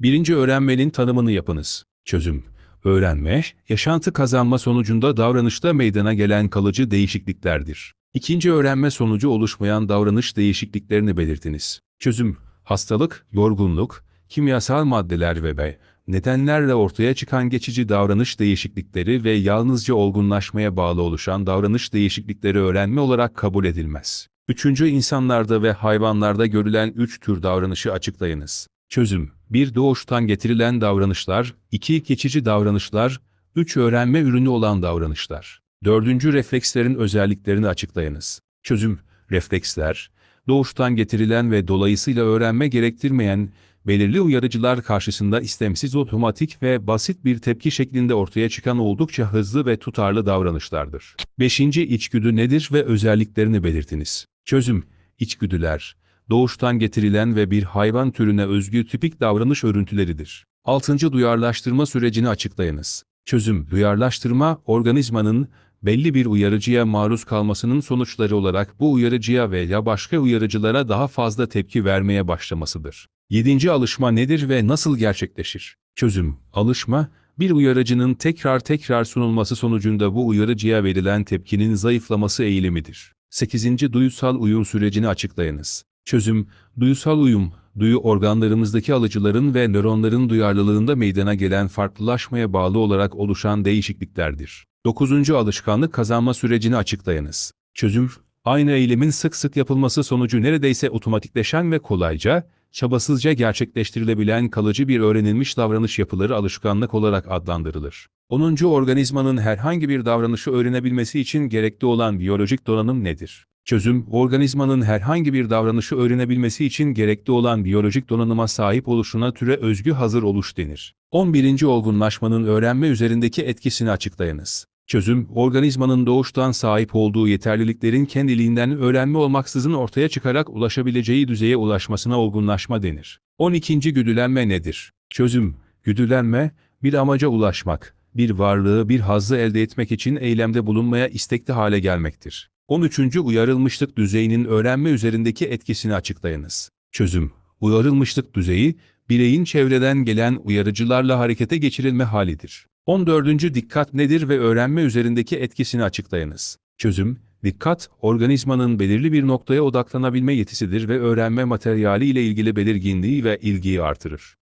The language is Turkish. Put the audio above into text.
Birinci öğrenmenin tanımını yapınız. Çözüm. Öğrenme, yaşantı kazanma sonucunda davranışta meydana gelen kalıcı değişikliklerdir. İkinci öğrenme sonucu oluşmayan davranış değişikliklerini belirtiniz. Çözüm. Hastalık, yorgunluk, kimyasal maddeler ve b. nedenlerle ortaya çıkan geçici davranış değişiklikleri ve yalnızca olgunlaşmaya bağlı oluşan davranış değişiklikleri öğrenme olarak kabul edilmez. Üçüncü insanlarda ve hayvanlarda görülen üç tür davranışı açıklayınız. Çözüm 1. Doğuştan getirilen davranışlar 2. Geçici davranışlar 3. Öğrenme ürünü olan davranışlar. Dördüncü reflekslerin özelliklerini açıklayınız. Çözüm Refleksler, doğuştan getirilen ve dolayısıyla öğrenme gerektirmeyen, belirli uyarıcılar karşısında istemsiz otomatik ve basit bir tepki şeklinde ortaya çıkan oldukça hızlı ve tutarlı davranışlardır. Beşinci içgüdü nedir ve özelliklerini belirtiniz. Çözüm İçgüdüler, doğuştan getirilen ve bir hayvan türüne özgü tipik davranış örüntüleridir. Altıncı duyarlaştırma sürecini açıklayınız. Çözüm, duyarlaştırma, organizmanın belli bir uyarıcıya maruz kalmasının sonuçları olarak bu uyarıcıya veya başka uyarıcılara daha fazla tepki vermeye başlamasıdır. Yedinci alışma nedir ve nasıl gerçekleşir? Çözüm, alışma, bir uyarıcının tekrar tekrar sunulması sonucunda bu uyarıcıya verilen tepkinin zayıflaması eğilimidir. 8. Duyusal uyum sürecini açıklayınız. Çözüm, duyusal uyum, duyu organlarımızdaki alıcıların ve nöronların duyarlılığında meydana gelen farklılaşmaya bağlı olarak oluşan değişikliklerdir. 9. Alışkanlık kazanma sürecini açıklayınız. Çözüm, aynı eylemin sık sık yapılması sonucu neredeyse otomatikleşen ve kolayca, çabasızca gerçekleştirilebilen kalıcı bir öğrenilmiş davranış yapıları alışkanlık olarak adlandırılır. 10. Organizmanın herhangi bir davranışı öğrenebilmesi için gerekli olan biyolojik donanım nedir? Çözüm, organizmanın herhangi bir davranışı öğrenebilmesi için gerekli olan biyolojik donanıma sahip oluşuna türe özgü hazır oluş denir. 11. Olgunlaşmanın öğrenme üzerindeki etkisini açıklayınız. Çözüm, organizmanın doğuştan sahip olduğu yeterliliklerin kendiliğinden öğrenme olmaksızın ortaya çıkarak ulaşabileceği düzeye ulaşmasına olgunlaşma denir. 12. Güdülenme nedir? Çözüm, güdülenme, bir amaca ulaşmak, bir varlığı bir hazzı elde etmek için eylemde bulunmaya istekli hale gelmektir. 13. Uyarılmışlık düzeyinin öğrenme üzerindeki etkisini açıklayınız. Çözüm, uyarılmışlık düzeyi, bireyin çevreden gelen uyarıcılarla harekete geçirilme halidir. 14. Dikkat nedir ve öğrenme üzerindeki etkisini açıklayınız. Çözüm, dikkat, organizmanın belirli bir noktaya odaklanabilme yetisidir ve öğrenme materyali ile ilgili belirginliği ve ilgiyi artırır.